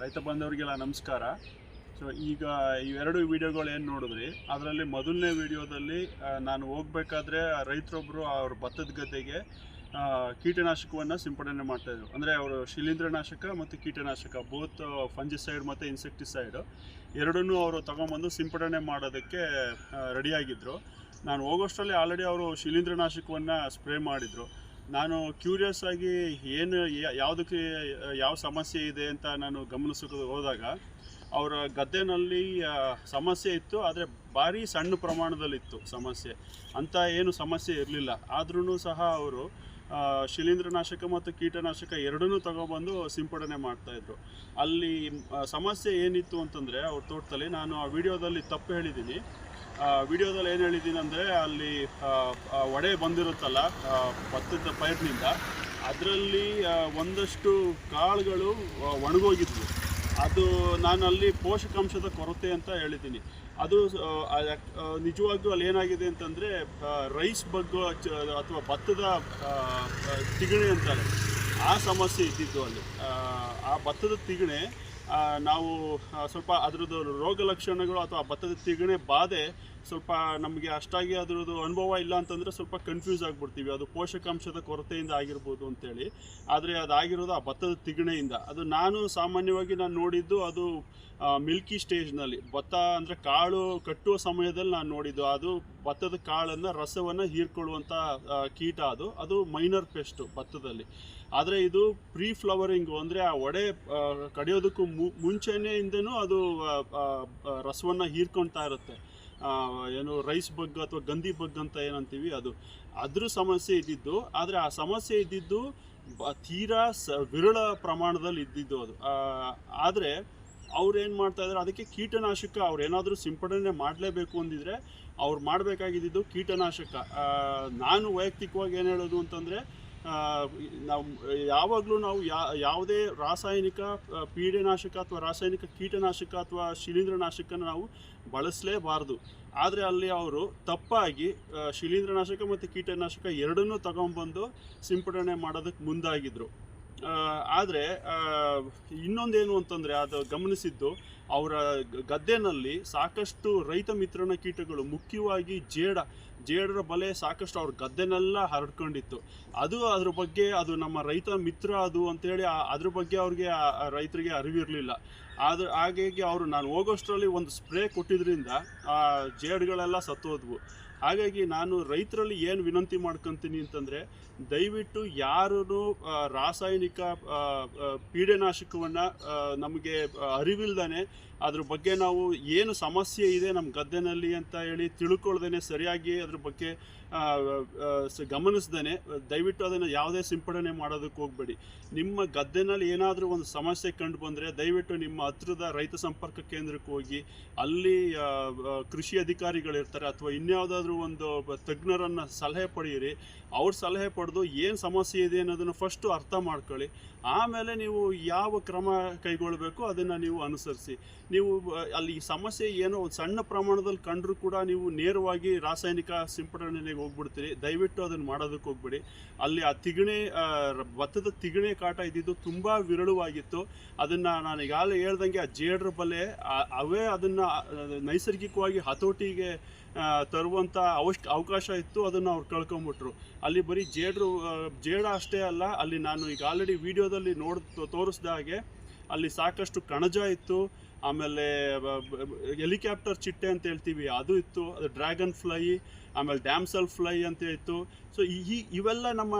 ರೈತ ಬಾಂಧವರಿಗೆಲ್ಲ ನಮಸ್ಕಾರ. ಸೊ ಈಗ ಇವೆರಡು ವಿಡಿಯೋಗಳು ಏನು ನೋಡಿದ್ರಿ? ಅದರಲ್ಲಿ ಮೊದಲನೇ ವಿಡಿಯೋದಲ್ಲಿ ನಾನು ಹೋಗ್ಬೇಕಾದ್ರೆ ರೈತರೊಬ್ಬರು ಅವ್ರ ಭತ್ತದ ಗದ್ದೆಗೆ ಕೀಟನಾಶಕವನ್ನು ಸಿಂಪಡಣೆ ಮಾಡ್ತಾಯಿದ್ರು ಅಂದರೆ ಅವರು ಶಿಲೀಂಧ್ರನಾಶಕ ಮತ್ತು ಕೀಟನಾಶಕ ಬೋತ್ ಫಂಜಿಸೈಡ್ ಮತ್ತು ಇನ್ಸೆಕ್ಟಿಸೈಡ್ ಎರಡನ್ನೂ ಅವರು ತಗೊಂಬಂದು ಸಿಂಪಡಣೆ ಮಾಡೋದಕ್ಕೆ ರೆಡಿಯಾಗಿದ್ದರು ನಾನು ಹೋಗೋಷ್ಟರಲ್ಲಿ ಆಲ್ರೆಡಿ ಅವರು ಶಿಲೀಂಧ್ರನಾಶಕವನ್ನು ಸ್ಪ್ರೇ ಮಾಡಿದರು. ನಾನು ಕ್ಯೂರಿಯಸ್ ಆಗಿ ಏನು ಯಾವುದಕ್ಕೆ ಯಾವ ಸಮಸ್ಯೆ ಇದೆ ಅಂತ ನಾನು ಗಮನಿಸೋಕೆ ಹೋದಾಗ, ಅವರ ಗದ್ದೆನಲ್ಲಿ ಸಮಸ್ಯೆ ಇತ್ತು, ಆದರೆ ಭಾರಿ ಸಣ್ಣ ಪ್ರಮಾಣದಲ್ಲಿತ್ತು ಸಮಸ್ಯೆ. ಅಂತ ಏನು ಸಮಸ್ಯೆ ಇರಲಿಲ್ಲ. ಆದ್ರೂ ಸಹ ಅವರು ಶಿಲೀಂಧ್ರನಾಶಕ ಮತ್ತು ಕೀಟನಾಶಕ ಎರಡನ್ನೂ ತಗೊಬಂದು ಸಿಂಪಡಣೆ ಮಾಡ್ತಾಯಿದ್ರು ಅಲ್ಲಿ ಸಮಸ್ಯೆ ಏನಿತ್ತು ಅಂತಂದರೆ, ಅವ್ರ ತೋಟದಲ್ಲಿ ನಾನು ಆ ವಿಡಿಯೋದಲ್ಲಿ ತಪ್ಪು ಹೇಳಿದ್ದೀನಿ. ವಿಡಿಯೋದಲ್ಲಿ ಏನು ಹೇಳಿದ್ದೀನಿ ಅಂದರೆ ಅಲ್ಲಿ ಒಡೆ ಬಂದಿರುತ್ತಲ್ಲ ಭತ್ತದ ಪೈರ್ನಿಂದ ಅದರಲ್ಲಿ ಒಂದಷ್ಟು ಕಾಳುಗಳು ಒಣಗೋಗಿದ್ವು. ಅದು ನಾನು ಅಲ್ಲಿ ಪೋಷಕಾಂಶದ ಕೊರತೆ ಅಂತ ಹೇಳಿದ್ದೀನಿ. ಅದು ನಿಜವಾಗ್ಲೂ ಅಲ್ಲಿ ಏನಾಗಿದೆ ಅಂತಂದರೆ ರೈಸ್ ಬಗ್ಗು ಅಥವಾ ಭತ್ತದ ತಿಗಣೆ ಅಂತಾರೆ. ಆ ಸಮಸ್ಯೆ ಇದ್ದಿದ್ದು ಅಲ್ಲಿ. ಆ, ಭತ್ತದ ತಿಗಣೆ ನಾವು ಸ್ವಲ್ಪ ಅದರದ್ದು ರೋಗ ಲಕ್ಷಣಗಳು ಅಥವಾ ಭತ್ತದ ತಿಗಣೆ ಬಾಧೆ ಸ್ವಲ್ಪ ನಮಗೆ ಅಷ್ಟಾಗಿ ಅದರದ್ದು ಅನುಭವ ಇಲ್ಲ ಅಂತಂದರೆ ಸ್ವಲ್ಪ ಕನ್ಫ್ಯೂಸ್ ಆಗಿಬಿಡ್ತೀವಿ. ಅದು ಪೋಷಕಾಂಶದ ಕೊರತೆಯಿಂದ ಆಗಿರ್ಬೋದು ಅಂತೇಳಿ. ಆದರೆ ಅದಾಗಿರೋದು ಆ ಭತ್ತದ ತಿಗಣೆಯಿಂದ. ಅದು ನಾನು ಸಾಮಾನ್ಯವಾಗಿ ನಾನು ನೋಡಿದ್ದು ಅದು ಮಿಲ್ಕಿ ಸ್ಟೇಜ್ನಲ್ಲಿ ಭತ್ತ ಅಂದರೆ ಕಾಳು ಕಟ್ಟುವ ಸಮಯದಲ್ಲಿ ನಾನು ನೋಡಿದ್ದು. ಅದು ಭತ್ತದ ಕಾಳನ್ನು ರಸವನ್ನು ಹೀರ್ಕೊಳ್ಳುವಂಥ ಕೀಟ ಅದು. ಅದು ಮೈನರ್ ಪೆಸ್ಟು ಭತ್ತದಲ್ಲಿ. ಆದರೆ ಇದು ಪ್ರೀ ಫ್ಲವರಿಂಗು ಅಂದರೆ ಆ ಒಡೆ ಕಡಿಯೋದಕ್ಕೂ ಮುಂಚೆನೆಯಿಂದನೂ ಅದು ರಸವನ್ನು ಹೀರ್ಕೊಳ್ತಾ ಇರುತ್ತೆ. ಏನು ರೈಸ್ ಬಗ್ ಅಥವಾ ಗಂಧಿ ಬಗ್ ಅಂತ ಏನಂತೀವಿ, ಅದು ಅದ್ರ ಸಮಸ್ಯೆ ಇದ್ದಿದ್ದು, ಆದರೆ ಆ ಸಮಸ್ಯೆ ಇದ್ದಿದ್ದು ತೀರಾ ಸ, ವಿರಳ ಪ್ರಮಾಣದಲ್ಲಿ ಇದ್ದಿದ್ದು ಅದು. ಆದರೆ ಅವ್ರು ಏನು ಮಾಡ್ತಾ ಇದ್ದಾರೆ ಅದಕ್ಕೆ ಕೀಟನಾಶಕ ಅವ್ರು ಏನಾದರೂ ಸಿಂಪಡಣೆ ಮಾಡಲೇಬೇಕು ಅಂದಿದ್ರೆ ಅವ್ರು ಮಾಡಬೇಕಾಗಿದ್ದು ಕೀಟನಾಶಕ. ನಾನು ವೈಯಕ್ತಿಕವಾಗಿ ಏನು ಹೇಳೋದು ಅಂತಂದರೆ ನಾವು, ಯಾವಾಗಲೂ ನಾವು ಯಾ, ಯಾವುದೇ ರಾಸಾಯನಿಕ ಪೀಡೆನಾಶಕ ಅಥವಾ ರಾಸಾಯನಿಕ ಕೀಟನಾಶಕ ಅಥವಾ ಶಿಲೀಂಧ್ರನಾಶಕನ ನಾವು ಬಳಸಲೇಬಾರ್ದು. ಆದರೆ ಅಲ್ಲಿ ಅವರು ತಪ್ಪಾಗಿ ಶಿಲೀಂಧ್ರನಾಶಕ ಮತ್ತು ಕೀಟನಾಶಕ ಎರಡನ್ನೂ ತಗೊಂಬಂದು ಸಿಂಪಡಣೆ ಮಾಡೋದಕ್ಕೆ ಮುಂದಾಗಿದ್ದರು ಆದರೆ ಇನ್ನೊಂದೇನು ಅಂತಂದರೆ ಅದು ಗಮನಿಸಿದ್ದು, ಅವರ ಗದ್ದೆನಲ್ಲಿ ಸಾಕಷ್ಟು ರೈತ ಮಿತ್ರನ ಕೀಟಗಳು, ಮುಖ್ಯವಾಗಿ ಜೇಡ, ಜೇಡರ ಬಲೆ ಸಾಕಷ್ಟು ಅವ್ರ ಗದ್ದೆನೆಲ್ಲ ಹರಡ್ಕೊಂಡಿತ್ತು. ಅದು ಅದ್ರ ಬಗ್ಗೆ, ಅದು ನಮ್ಮ ರೈತ ಮಿತ್ರ ಅದು ಅಂತೇಳಿ ಅದ್ರ ಬಗ್ಗೆ ಅವ್ರಿಗೆ ರೈತರಿಗೆ ಅರಿವಿರಲಿಲ್ಲ. ಆದ್ರೆ ಹಾಗಾಗಿ ಅವರು ನಾನು ಹೋಗೋಷ್ಟರಲ್ಲಿ ಒಂದು ಸ್ಪ್ರೇ ಕೊಟ್ಟಿದ್ದರಿಂದ ಆ, ಜೇಡ್ಗಳೆಲ್ಲ ಸತ್ತೋದ್ವು. ಹಾಗಾಗಿ ನಾನು ರೈತರಲ್ಲಿ ಏನು ವಿನಂತಿ ಮಾಡ್ಕೊತೀನಿ ಅಂತಂದರೆ ದಯವಿಟ್ಟು ಯಾರೂ ರಾಸಾಯನಿಕ ಪೀಡೆನಾಶಕವನ್ನು ನಮಗೆ ಅರಿವಿಲ್ದೇ ಅದ್ರ ಬಗ್ಗೆ ನಾವು ಏನು ಸಮಸ್ಯೆ ಇದೆ ನಮ್ಮ ಗದ್ದೆನಲ್ಲಿ ಅಂತ ಹೇಳಿ ತಿಳ್ಕೊಳ್ದೇನೆ ಸರಿಯಾಗಿ ಅದ್ರ ಬಗ್ಗೆ ಗಮನಿಸ್ದೇ ದಯವಿಟ್ಟು ಅದನ್ನು ಯಾವುದೇ ಸಿಂಪಡಣೆ ಮಾಡೋದಕ್ಕೆ ಹೋಗಬೇಡಿ. ನಿಮ್ಮ ಗದ್ದೆನಲ್ಲಿ ಏನಾದರೂ ಒಂದು ಸಮಸ್ಯೆ ಕಂಡು ಬಂದರೆ ದಯವಿಟ್ಟು ನಿಮ್ಮ ಹತ್ರದ ರೈತ ಸಂಪರ್ಕ ಕೇಂದ್ರಕ್ಕೆ ಹೋಗಿ, ಅಲ್ಲಿ ಕೃಷಿ ಅಧಿಕಾರಿಗಳಿರ್ತಾರೆ ಅಥವಾ ಇನ್ಯಾವುದಾದ್ರೂ ಒಂದು ತಜ್ಞರನ್ನು ಸಲಹೆ ಪಡೆಯಿರಿ. ಅವ್ರ ಸಲಹೆ ಪಡೆದು ಏನು ಸಮಸ್ಯೆ ಇದೆ ಅನ್ನೋದನ್ನು ಫಸ್ಟು ಅರ್ಥ ಮಾಡ್ಕೊಳ್ಳಿ. ಆಮೇಲೆ ನೀವು ಯಾವ ಕ್ರಮ ಕೈಗೊಳ್ಳಬೇಕು ಅದನ್ನು ನೀವು ಅನುಸರಿಸಿ. ನೀವು ಅಲ್ಲಿ ಸಮಸ್ಯೆ ಏನೋ ಒಂದು ಸಣ್ಣ ಪ್ರಮಾಣದಲ್ಲಿ ಕಂಡರೂ ಕೂಡ ನೀವು ನೇರವಾಗಿ ರಾಸಾಯನಿಕ ಸಿಂಪಡಣೆಗೆ ಹೋಗ್ಬಿಡ್ತೀರಿ. ದಯವಿಟ್ಟು ಅದನ್ನು ಮಾಡೋದಕ್ಕೆ ಹೋಗ್ಬಿಡಿ. ಅಲ್ಲಿ ಆ ತಿಗಣೆ ಭತ್ತದ ತಿಗಣೆ ಕಾಟ ಇದ್ದಿದ್ದು ತುಂಬ ವಿರಳವಾಗಿತ್ತು. ಅದನ್ನು ನಾನು ಈಗಾಗಲೇ ಹೇಳ್ದಂಗೆ ಆ ಜೇಡ್ರ ಬಲೆ ಅವೇ ಅದನ್ನು ನೈಸರ್ಗಿಕವಾಗಿ ಹತೋಟಿಗೆ ತರುವಂಥ ಅವಶ್, ಅವಕಾಶ ಇತ್ತು. ಅದನ್ನು ಅವ್ರು ಕಳ್ಕೊಂಬಿಟ್ರು. ಅಲ್ಲಿ ಬರೀ ಜೇಡ್ರು ಜೇಡ ಅಷ್ಟೇ ಅಲ್ಲ, ಅಲ್ಲಿ ನಾನು ಈಗ ಆಲ್ರೆಡಿ ವಿಡಿಯೋದಲ್ಲಿ ನೋಡ್, ತೋರಿಸ್ದ ಹಾಗೆ ಅಲ್ಲಿ ಸಾಕಷ್ಟು ಕಣಜ ಇತ್ತು. ಆಮೇಲೆ ಹೆಲಿಕಾಪ್ಟರ್ ಚಿಟ್ಟೆ ಅಂತ ಹೇಳ್ತೀವಿ, ಅದು ಇತ್ತು, ಅದು ಡ್ರ್ಯಾಗನ್ ಫ್ಲೈ, ಆಮೇಲೆ ಡ್ಯಾಮ್ಸಲ್ ಫ್ಲೈ ಅಂತ ಇತ್ತು. ಸೊ ಈ ಇವೆಲ್ಲ ನಮ್ಮ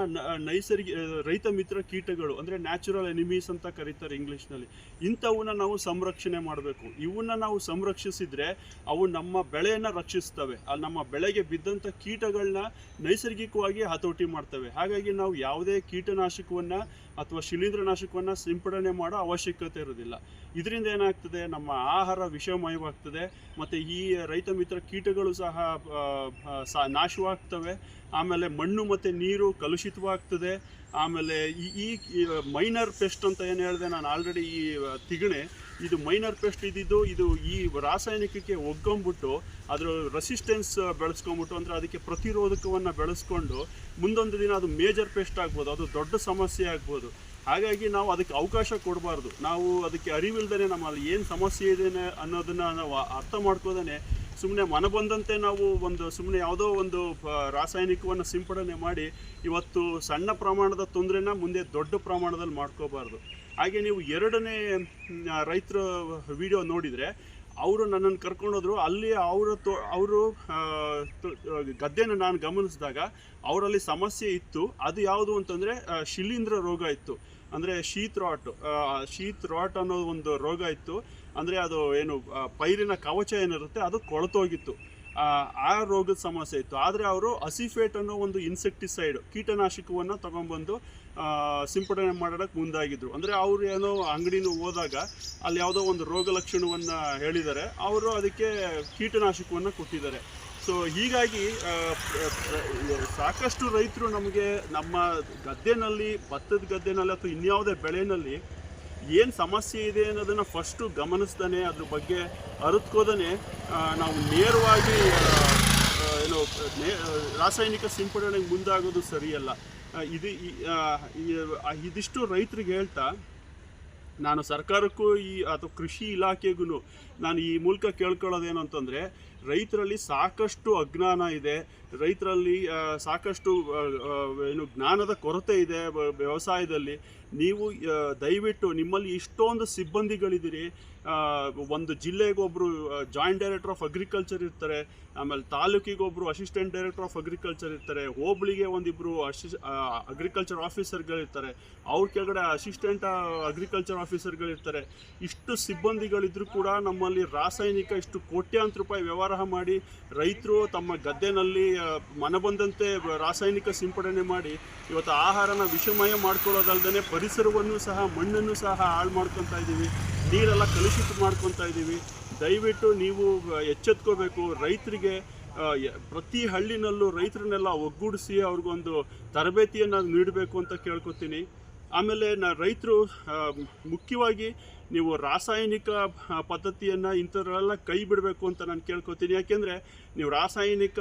ನೈಸರ್ಗಿಕ ರೈತ ಮಿತ್ರ ಕೀಟಗಳು, ಅಂದರೆ ನ್ಯಾಚುರಲ್ ಎನಿಮೀಸ್ ಅಂತ ಕರೀತಾರೆ ಇಂಗ್ಲೀಷ್ನಲ್ಲಿ. ಇಂಥವನ್ನ ನಾವು ಸಂರಕ್ಷಣೆ ಮಾಡಬೇಕು. ಇವನ್ನ ನಾವು ಸಂರಕ್ಷಿಸಿದರೆ ಅವು ನಮ್ಮ ಬೆಳೆಯನ್ನು ರಕ್ಷಿಸ್ತವೆ. ಅಲ್ಲಿ ನಮ್ಮ ಬೆಳೆಗೆ ಬಿದ್ದಂಥ ಕೀಟಗಳನ್ನ ನೈಸರ್ಗಿಕವಾಗಿ ಹತೋಟಿ ಮಾಡ್ತವೆ. ಹಾಗಾಗಿ ನಾವು ಯಾವುದೇ ಕೀಟನಾಶಕವನ್ನು ಅಥವಾ ಶಿಲೀಂಧ್ರನಾಶಕವನ್ನು ಸಿಂಪಡಣೆ ಮಾಡೋ ಅವಶ್ಯಕತೆ ಇರೋದಿಲ್ಲ ಇದರಿಂದ ಏನಾಗ್ತದೆ ನಮ್ಮ ಆಹಾರ ವಿಷಮಯವಾಗ್ತದೆ, ಮತ್ತು ಈ ರೈತ ಮಿತ್ರ ಕೀಟಗಳು ಸಹ ನಾಶವಾಗ್ತವೆ. ಆಮೇಲೆ ಮಣ್ಣು ಮತ್ತು ನೀರು ಕಲುಷಿತವಾಗ್ತದೆ. ಆಮೇಲೆ ಈ ಈ ಮೈನರ್ ಪೆಸ್ಟ್ ಅಂತ ಏನು ಹೇಳಿದೆ, ನಾನು ಆಲ್ರೆಡಿ ಈ ತಿಗಣೆ. ಇದು ಮೈನರ್ ಪೆಸ್ಟ್ ಇದ್ದಿದ್ದು, ಇದು ಈ ರಾಸಾಯನಿಕಕ್ಕೆ ಒಗ್ಗೊಂಬಿಟ್ಟು, ಅದರ ರೆಸಿಸ್ಟೆನ್ಸ್ ಬೆಳೆಸ್ಕೊಂಬಿಟ್ಟು, ಅಂದರೆ ಅದಕ್ಕೆ ಪ್ರತಿರೋಧಕವನ್ನು ಬೆಳೆಸ್ಕೊಂಡು, ಮುಂದೊಂದು ದಿನ ಅದು ಮೇಜರ್ ಪೆಸ್ಟ್ ಆಗ್ಬೋದು, ಅದು ದೊಡ್ಡ ಸಮಸ್ಯೆ ಆಗ್ಬೋದು. ಹಾಗಾಗಿ ನಾವು ಅದಕ್ಕೆ ಅವಕಾಶ ಕೊಡಬಾರ್ದು. ನಾವು ಅದಕ್ಕೆ ಅರಿವಿಲ್ದೇ ನಮ್ಮಲ್ಲಿ ಏನು ಸಮಸ್ಯೆ ಇದೆ ಅನ್ನೋದನ್ನ ನಾವು ಅರ್ಥ ಮಾಡ್ಕೋದೇ ಸುಮ್ಮನೆ ಮನ ಬಂದಂತೆ ನಾವು ಒಂದು ಸುಮ್ಮನೆ ಯಾವುದೋ ಒಂದು ರಾಸಾಯನಿಕವನ್ನು ಸಿಂಪಡಣೆ ಮಾಡಿ ಇವತ್ತು ಸಣ್ಣ ಪ್ರಮಾಣದ ತೊಂದರೆನ ಮುಂದೆ ದೊಡ್ಡ ಪ್ರಮಾಣದಲ್ಲಿ ಮಾಡ್ಕೋಬಾರ್ದು. ಹಾಗೆ ನೀವು ಎರಡನೇ ರೈತರ ವಿಡಿಯೋ ನೋಡಿದರೆ ಅವರು ನನ್ನನ್ನು ಕರ್ಕೊಂಡೋದ್ರು, ಅಲ್ಲಿ ಅವರ ತೋ, ಅವರು ಗದ್ದೆನ ನಾನು ಗಮನಿಸಿದಾಗ ಅವರಲ್ಲಿ ಸಮಸ್ಯೆ ಇತ್ತು. ಅದು ಯಾವುದು ಅಂತಂದರೆ ಶಿಲೀಂಧ್ರ ರೋಗ ಇತ್ತು. ಅಂದರೆ ಶೀತ್ ರಾಟ್ ಶೀತ್ ರಾಟ್ ಅನ್ನೋ ಒಂದು ರೋಗ ಇತ್ತು. ಅಂದರೆ ಅದು ಏನು ಪೈರಿನ ಕವಚ ಏನಿರುತ್ತೆ ಅದು ಕೊಳತೋಗಿತ್ತು. ಆ, ರೋಗದ ಸಮಸ್ಯೆ ಇತ್ತು. ಆದರೆ ಅವರು ಅಸಿಫೇಟ್ ಅನ್ನೋ ಒಂದು ಇನ್ಸೆಕ್ಟಿಸೈಡ್ ಕೀಟನಾಶಕವನ್ನು ತಗೊಂಡ್ಬಂದು ಆ, ಸಿಂಪಡಣೆ ಮಾಡೋಕ್ಕೆ ಮುಂದಾಗಿದ್ರು. ಅಂದರೆ ಅವರು ಏನೋ ಅಂಗಡಿನ ಹೋದಾಗ ಅಲ್ಲಿ ಯಾವುದೋ ಒಂದು ರೋಗ ಲಕ್ಷಣವನ್ನು ಹೇಳಿದ್ದಾರೆ. ಅವರು ಅದಕ್ಕೆ ಕೀಟನಾಶಕವನ್ನು ಕೊಟ್ಟಿದ್ದಾರೆ. ಸೊ ಹೀಗಾಗಿ ಸಾಕಷ್ಟು ರೈತರು ನಮಗೆ ನಮ್ಮ ಗದ್ದೆನಲ್ಲಿ, ಭತ್ತದ ಗದ್ದೆನಲ್ಲಿ ಅಥವಾ ಇನ್ಯಾವುದೇ ಬೆಳೆನಲ್ಲಿ ಏನು ಸಮಸ್ಯೆ ಇದೆ ಅನ್ನೋದನ್ನು ಫಸ್ಟು ಗಮನಿಸ್ತಾನೆ ಅದ್ರ ಬಗ್ಗೆ ಅರಿತ್ಕೋದೇ ನಾವು ನೇರವಾಗಿ ಏನು ರಾಸಾಯನಿಕ ಸಿಂಪಡಣೆಗೆ ಮುಂದಾಗೋದು ಸರಿಯಲ್ಲ. ಇದು ಇದಿಷ್ಟು ರೈತರಿಗೆ ಹೇಳ್ತಾ, ನಾನು ಸರ್ಕಾರಕ್ಕೂ ಈ, ಅಥವಾ ಕೃಷಿ ಇಲಾಖೆಗೂ ನಾನು ಈ ಮೂಲಕ ಕೇಳ್ಕೊಳ್ಳೋದೇನು ಅಂತಂದರೆ ರೈತರಲ್ಲಿ ಸಾಕಷ್ಟು ಅಜ್ಞಾನ ಇದೆ. ರೈತರಲ್ಲಿ ಸಾಕಷ್ಟು ಏನು ಜ್ಞಾನದ ಕೊರತೆ ಇದೆ ವ್ಯವಸಾಯದಲ್ಲಿ. ನೀವು ದಯವಿಟ್ಟು ನಿಮ್ಮಲ್ಲಿ ಇಷ್ಟೊಂದು ಸಿಬ್ಬಂದಿಗಳಿದ್ದೀರಿ. ಒಂದು ಜಿಲ್ಲೆಗೆ ಒಬ್ಬರು ಜಾಯಿಂಟ್ ಡೈರೆಕ್ಟರ್ ಆಫ್ ಅಗ್ರಿಕಲ್ಚರ್ ಇರ್ತಾರೆ. ಆಮೇಲೆ ತಾಲೂಕಿಗೊಬ್ಬರು ಅಸಿಸ್ಟೆಂಟ್ ಡೈರೆಕ್ಟರ್ ಆಫ್ ಅಗ್ರಿಕಲ್ಚರ್ ಇರ್ತಾರೆ. ಹೋಬಳಿಗೆ ಒಂದಿಬ್ಬರು ಅಸಿಸ್ ಅಗ್ರಿಕಲ್ಚರ್ ಆಫೀಸರ್ಗಳಿರ್ತಾರೆ ಅವ್ರ ಕೆಳಗಡೆ ಅಸಿಸ್ಟೆಂಟ್ ಅಗ್ರಿಕಲ್ಚರ್ ಆಫೀಸರ್ಗಳಿರ್ತಾರೆ ಇಷ್ಟು ಸಿಬ್ಬಂದಿಗಳಿದ್ರೂ ಕೂಡ ನಮ್ಮಲ್ಲಿ ರಾಸಾಯನಿಕ ಇಷ್ಟು ಕೋಟ್ಯಾಂತರ ರೂಪಾಯಿ ವ್ಯವಹಾರ ಮಾಡಿ ರೈತರು ತಮ್ಮ ಗದ್ದೆನಲ್ಲಿ ಮನಬಂದಂತೆ ರಾಸಾಯನಿಕ ಸಿಂಪಡಣೆ ಮಾಡಿ ಇವತ್ತು ಆಹಾರನ ವಿಷಮಯ ಮಾಡ್ಕೊಳ್ಳೋದಲ್ದೇ ಪರಿಸರವನ್ನು ಸಹ, ಮಣ್ಣನ್ನು ಸಹ ಹಾಳು ಮಾಡ್ಕೊತಾ ಇದ್ದೀವಿ. ನೀರೆಲ್ಲ ಕಲುಷಿತ ಮಾಡ್ಕೊತಾ ಇದ್ದೀವಿ. ದಯವಿಟ್ಟು ನೀವು ಎಚ್ಚೆತ್ಕೋಬೇಕು. ರೈತರಿಗೆ ಪ್ರತಿ ಹಳ್ಳಿನಲ್ಲೂ ರೈತರನ್ನೆಲ್ಲ ಒಗ್ಗೂಡಿಸಿ ಅವ್ರಿಗೊಂದು ತರಬೇತಿಯನ್ನು ನೀಡಬೇಕು ಅಂತ ಕೇಳ್ಕೊತೀನಿ. ಆಮೇಲೆ ನಾ ರೈತರು ಮುಖ್ಯವಾಗಿ ನೀವು ರಾಸಾಯನಿಕ ಪದ್ಧತಿಯನ್ನು ಇಂಥವರೆಲ್ಲ ಕೈ ಬಿಡಬೇಕು ಅಂತ ನಾನು ಕೇಳ್ಕೊತೀನಿ. ಯಾಕೆಂದರೆ ನೀವು ರಾಸಾಯನಿಕ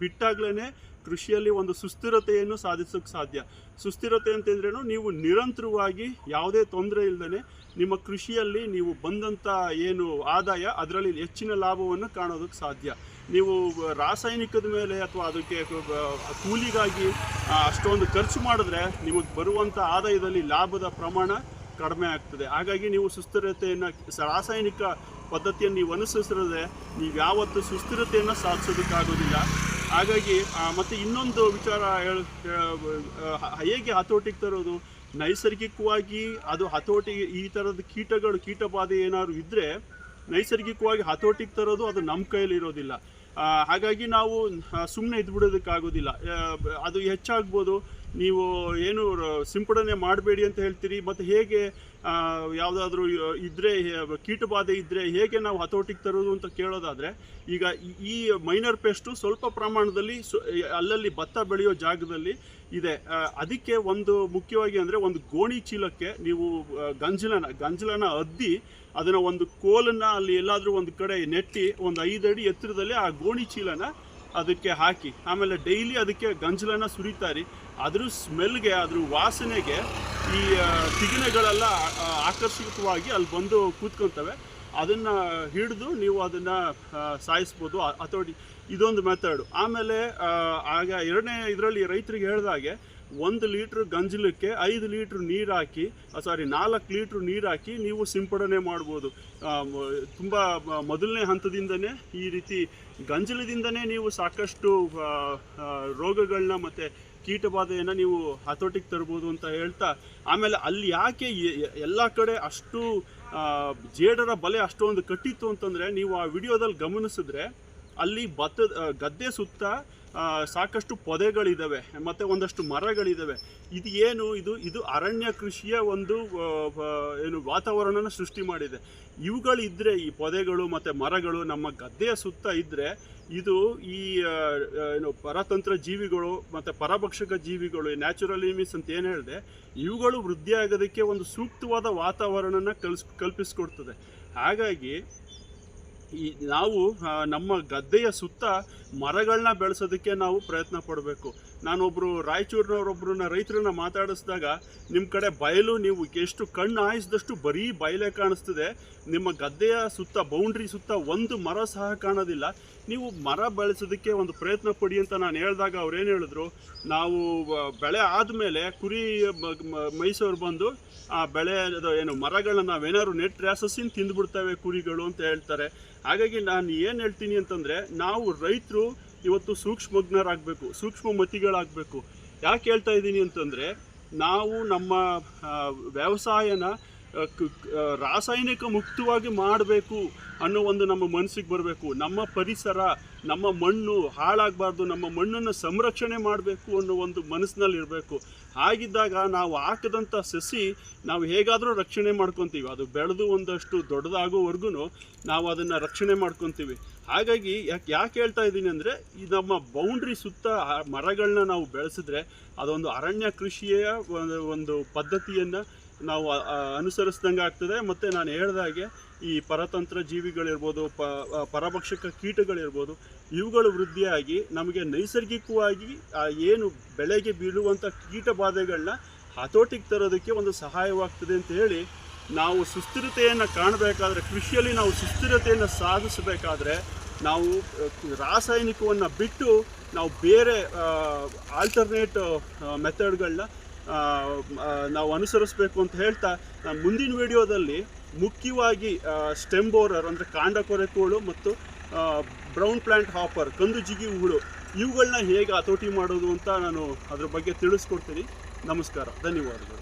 ಬಿಟ್ಟಾಗಲೇ ಕೃಷಿಯಲ್ಲಿ ಒಂದು ಸುಸ್ಥಿರತೆಯನ್ನು ಸಾಧಿಸೋಕೆ ಸಾಧ್ಯ. ಸುಸ್ಥಿರತೆ ಅಂತಂದ್ರೇನು ನೀವು ನಿರಂತರವಾಗಿ ಯಾವುದೇ ತೊಂದರೆ ಇಲ್ಲದೇ ನಿಮ್ಮ ಕೃಷಿಯಲ್ಲಿ ನೀವು ಬಂದಂಥ ಏನು ಆದಾಯ, ಅದರಲ್ಲಿ ಹೆಚ್ಚಿನ ಲಾಭವನ್ನು ಕಾಣೋದಕ್ಕೆ ಸಾಧ್ಯ. ನೀವು ರಾಸಾಯನಿಕದ ಮೇಲೆ ಅಥವಾ ಅದಕ್ಕೆ ಕೂಲಿಗಾಗಿ ಅಷ್ಟೊಂದು ಖರ್ಚು ಮಾಡಿದ್ರೆ ನಿಮಗೆ ಬರುವಂಥ ಆದಾಯದಲ್ಲಿ ಲಾಭದ ಪ್ರಮಾಣ ಕಡಿಮೆ ಆಗ್ತದೆ. ಹಾಗಾಗಿ ನೀವು ಸುಸ್ಥಿರತೆಯನ್ನು, ರಾಸಾಯನಿಕ ಪದ್ಧತಿಯನ್ನು ನೀವು ಅನುಸರಿಸಿದ್ರೆ ನೀವು ಯಾವತ್ತೂ ಸುಸ್ಥಿರತೆಯನ್ನು ಸಾಧಿಸೋದಕ್ಕಾಗೋದಿಲ್ಲ. ಹಾಗಾಗಿ ಮತ್ತು ಇನ್ನೊಂದು ವಿಚಾರ ಹೇಳ ಹೇಗೆ ಹತೋಟಿಗೆ ತರೋದು? ನೈಸರ್ಗಿಕವಾಗಿ ಅದು ಹತೋಟಿ, ಈ ಥರದ ಕೀಟಗಳು, ಕೀಟಬಾಧೆ ಏನಾದ್ರು ಇದ್ದರೆ ನೈಸರ್ಗಿಕವಾಗಿ ಹತೋಟಿಗೆ ತರೋದು ಅದು ನಮ್ಮ ಕೈಯಲ್ಲಿ ಇರೋದಿಲ್ಲ. ಹಾಗಾಗಿ ನಾವು ಸುಮ್ಮನೆ ಇದ್ಬಿಡೋದಕ್ಕಾಗೋದಿಲ್ಲ. ಅದು ಹೆಚ್ಚಾಗ್ಬೋದು. ನೀವು ಏನು ಸಿಂಪಡಣೆ ಮಾಡಬೇಡಿ ಅಂತ ಹೇಳ್ತೀರಿ, ಮತ್ತು ಹೇಗೆ ಯಾವುದಾದ್ರೂ ಇದ್ದರೆ ಕೀಟಬಾಧೆ ಇದ್ದರೆ ಹೇಗೆ ನಾವು ಹತೋಟಿಗೆ ತರೋದು ಅಂತ ಕೇಳೋದಾದರೆ, ಈಗ ಈ- ಮೈನರ್ ಪೆಸ್ಟು ಸ್ವಲ್ಪ ಪ್ರಮಾಣದಲ್ಲಿ ಅಲ್ಲಲ್ಲಿ ಭತ್ತ ಬೆಳೆಯೋ ಜಾಗದಲ್ಲಿ ಇದೆ. ಅದಕ್ಕೆ ಒಂದು ಮುಖ್ಯವಾಗಿ ಅಂದರೆ ಒಂದು ಗೋಣಿ ಚೀಲಕ್ಕೆ ನೀವು ಗಂಜಲನ ಗಂಜಲನ ಅದ್ದಿ, ಅದನ್ನು ಒಂದು ಕೋಲನ್ನು ಅಲ್ಲಿ ಎಲ್ಲಾದರೂ ಒಂದು ಕಡೆ ನೆಟ್ಟಿ ಒಂದು ಐದು ಅಡಿ ಎತ್ತರದಲ್ಲಿ ಆ ಗೋಣಿ ಚೀಲನ ಅದಕ್ಕೆ ಹಾಕಿ, ಆಮೇಲೆ ಡೈಲಿ ಅದಕ್ಕೆ ಗಂಜಲನ ಸುರಿತಾರಿ ಅದ್ರ ಸ್ಮೆಲ್ಗೆ ಅದ್ರ ವಾಸನೆಗೆ ಈ ತಿಗಿನೆಗಳೆಲ್ಲ ಆಕರ್ಷಿತವಾಗಿ ಅಲ್ಲಿ ಬಂದು ಕೂತ್ಕೊತವೆ. ಅದನ್ನು ಹಿಡಿದು ನೀವು ಅದನ್ನು ಸಾಯಿಸ್ಬೋದು. ಅಥವಾ ಇದೊಂದು ಮೆಥಡ್ ಆಮೇಲೆ ಆಗ ಎರಡನೇ ಇದರಲ್ಲಿ ರೈತರಿಗೆ ಹೇಳಿದಾಗೆ, ಒಂದು ಲೀಟ್ರ್ ಗಂಜಲಕ್ಕೆ ಐದು ಲೀಟ್ರ್ ನೀರು ಹಾಕಿ ಸಾರಿ ನಾಲ್ಕು ಲೀಟ್ರ್ ನೀರು ಹಾಕಿ ನೀವು ಸಿಂಪಡಣೆ ಮಾಡ್ಬೋದು. ತುಂಬ ಮೊದಲನೇ ಹಂತದಿಂದನೇ ಈ ರೀತಿ ಗಂಜಲದಿಂದನೇ ನೀವು ಸಾಕಷ್ಟು ರೋಗಗಳನ್ನ ಮತ್ತು ಕೀಟಬಾಧೆಯನ್ನು ನೀವು ಹತೋಟಿಗೆ ತರ್ಬೋದು ಅಂತ ಹೇಳ್ತಾ, ಆಮೇಲೆ ಅಲ್ಲಿ ಯಾಕೆ ಎಲ್ಲ ಕಡೆ ಅಷ್ಟು ಜೇಡರ ಬಲೆ ಅಷ್ಟೊಂದು ಕಟ್ಟಿತ್ತು ಅಂತಂದರೆ, ನೀವು ಆ ವಿಡಿಯೋದಲ್ಲಿ ಗಮನಿಸಿದ್ರೆ, ಅಲ್ಲಿ ಭತ್ತದ ಗದ್ದೆ ಸುತ್ತ ಸಾಕಷ್ಟು ಪೊದೆಗಳಿದ್ದಾವೆ ಮತ್ತು ಒಂದಷ್ಟು ಮರಗಳಿದ್ದಾವೆ ಇದು ಏನು? ಇದು ಇದು ಅರಣ್ಯ ಕೃಷಿಯ ಒಂದು ಏನು ವಾತಾವರಣನ ಸೃಷ್ಟಿ ಮಾಡಿದೆ. ಇವುಗಳಿದ್ದರೆ ಈ ಪೊದೆಗಳು ಮತ್ತು ಮರಗಳು ನಮ್ಮ ಗದ್ದೆಯ ಸುತ್ತ ಇದ್ದರೆ ಇದು ಈ ಏನು ಪರತಂತ್ರ ಜೀವಿಗಳು ಮತ್ತು ಪರಭಕ್ಷಕ ಜೀವಿಗಳು ನ್ಯಾಚುರಲ್ ಮೀನ್ಸ್ ಅಂತ ಏನು ಹೇಳಿದೆ, ಇವುಗಳು ವೃದ್ಧಿಯಾಗೋದಕ್ಕೆ ಒಂದು ಸೂಕ್ತವಾದ ವಾತಾವರಣನ ಕಲ್ಸ್, ಕಲ್ಪಿಸ್ಕೊಡ್ತದೆ. ಹಾಗಾಗಿ ಈ ನಾವು ನಮ್ಮ ಗದ್ದೆಯ ಸುತ್ತ ಮರಗಳನ್ನ ಬೆಳೆಸೋದಕ್ಕೆ ನಾವು ಪ್ರಯತ್ನ ಪಡಬೇಕು. ನಾನೊಬ್ಬರು ರಾಯಚೂರಿನವರೊಬ್ಬರನ್ನ ರೈತರನ್ನ ಮಾತಾಡಿಸಿದಾಗ ನಿಮ್ಮ ಕಡೆ ಬಯಲು ನೀವು ಎಷ್ಟು ಕಣ್ಣು ಹಾಯಿಸಿದಷ್ಟು ಬರೀ ಬಯಲೇ ಕಾಣಿಸ್ತದೆ. ನಿಮ್ಮ ಗದ್ದೆಯ ಸುತ್ತ ಬೌಂಡ್ರಿ ಸುತ್ತ ಒಂದು ಮರ ಸಹ ಕಾಣೋದಿಲ್ಲ. ನೀವು ಮರ ಬೆಳೆಸೋದಕ್ಕೆ ಒಂದು ಪ್ರಯತ್ನ ಪಡಿ ಅಂತ ನಾನು ಹೇಳಿದಾಗ ಅವ್ರೇನು ಹೇಳಿದ್ರು, ನಾವು ಬೆಳೆ ಆದಮೇಲೆ ಕುರಿ ಮೈಸೂರು ಬಂದು ಆ ಬೆಳೆ ಏನು ಮರಗಳನ್ನ ನಾವೇನಾದ್ರು ನೆಟ್ಟರೆ ಸಸಿನ ತಿಂದುಬಿಡ್ತವೆ ಕುರಿಗಳು ಅಂತ ಹೇಳ್ತಾರೆ. ಹಾಗಾಗಿ ನಾನು ಏನು ಹೇಳ್ತೀನಿ ಅಂತಂದರೆ, ನಾವು ರೈತರು ಇವತ್ತು ಸೂಕ್ಷ್ಮಜ್ಞರಾಗಬೇಕು ಸೂಕ್ಷ್ಮ ಮತಿಗಳಾಗಬೇಕು ಯಾಕೆ ಹೇಳ್ತಾ ಇದ್ದೀನಿ ಅಂತಂದರೆ, ನಾವು ನಮ್ಮ ವ್ಯವಸಾಯನ ರಾಸಾಯನಿಕ ಮುಕ್ತವಾಗಿ ಮಾಡಬೇಕು ಅನ್ನೋ ಒಂದು ನಮ್ಮ ಮನಸ್ಸಿಗೆ ಬರಬೇಕು. ನಮ್ಮ ಪರಿಸರ, ನಮ್ಮ ಮಣ್ಣು ಹಾಳಾಗಬಾರ್ದು, ನಮ್ಮ ಮಣ್ಣನ್ನು ಸಂರಕ್ಷಣೆ ಮಾಡಬೇಕು ಅನ್ನೋ ಒಂದು ಮನಸ್ಸಿನಲ್ಲಿ ಇರಬೇಕು ಹಾಗಿದ್ದಾಗ ನಾವು ಹಾಕಿದಂಥ ಸಸಿ ನಾವು ಹೇಗಾದರೂ ರಕ್ಷಣೆ ಮಾಡ್ಕೊತೀವಿ. ಅದು ಬೆಳೆದು ಒಂದಷ್ಟು ದೊಡ್ಡದಾಗೋವರೆಗೂ ನಾವು ಅದನ್ನು ರಕ್ಷಣೆ ಮಾಡ್ಕೊತೀವಿ. ಹಾಗಾಗಿ ಯಾಕೆ ಯಾಕೆ ಹೇಳ್ತಾ ಇದ್ದೀನಿ ಅಂದರೆ, ಈ ನಮ್ಮ ಬೌಂಡ್ರಿ ಸುತ್ತ ಮರಗಳನ್ನ ನಾವು ಬೆಳೆಸಿದ್ರೆ ಅದೊಂದು ಅರಣ್ಯ ಕೃಷಿಯ ಒಂದು ಪದ್ಧತಿಯನ್ನು ನಾವು ಅನುಸರಿಸ್ದಂಗೆ ಆಗ್ತದೆ. ಮತ್ತು ನಾನು ಹೇಳ್ದಾಗೆ ಈ ಪರತಂತ್ರ ಜೀವಿಗಳಿರ್ಬೋದು, ಪ ಪರಭಕ್ಷಕ ಕೀಟಗಳಿರ್ಬೋದು, ಇವುಗಳು ವೃದ್ಧಿಯಾಗಿ ನಮಗೆ ನೈಸರ್ಗಿಕವಾಗಿ ಏನು ಬೆಳೆಗೆ ಬೀಳುವಂಥ ಕೀಟ ಬಾಧೆಗಳನ್ನ ಹತೋಟಿಗೆ ತರೋದಕ್ಕೆ ಒಂದು ಸಹಾಯವಾಗ್ತದೆ ಅಂತ ಹೇಳಿ, ನಾವು ಸುಸ್ಥಿರತೆಯನ್ನು ಕಾಣಬೇಕಾದ್ರೆ, ಕೃಷಿಯಲ್ಲಿ ನಾವು ಸುಸ್ಥಿರತೆಯನ್ನು ಸಾಧಿಸಬೇಕಾದ್ರೆ ನಾವು ರಾಸಾಯನಿಕವನ್ನು ಬಿಟ್ಟು ನಾವು ಬೇರೆ ಆಲ್ಟರ್ನೇಟ್ ಮೆಥಡ್ಗಳನ್ನ ನಾವು ಅನುಸರಿಸಬೇಕು ಅಂತ ಹೇಳ್ತಾ ನಾನು ಮುಂದಿನ ವಿಡಿಯೋದಲ್ಲಿ ಮುಖ್ಯವಾಗಿ ಸ್ಟೆಮ್ ಬೋರರ್ ಅಂದರೆ ಕಾಂಡ ಕೊರೆಕೋಳು ಮತ್ತು ಬ್ರೌನ್ ಪ್ಲಾಂಟ್ ಹಾಪರ್ ಕಂದು ಜಿಗಿ ಹುಳು ಇವುಗಳನ್ನ ಹೇಗೆ ಹತೋಟಿ ಮಾಡೋದು ಅಂತ ನಾನು ಅದ್ರ ಬಗ್ಗೆ ತಿಳಿಸ್ಕೊಡ್ತೀನಿ. ನಮಸ್ಕಾರ, ಧನ್ಯವಾದಗಳು.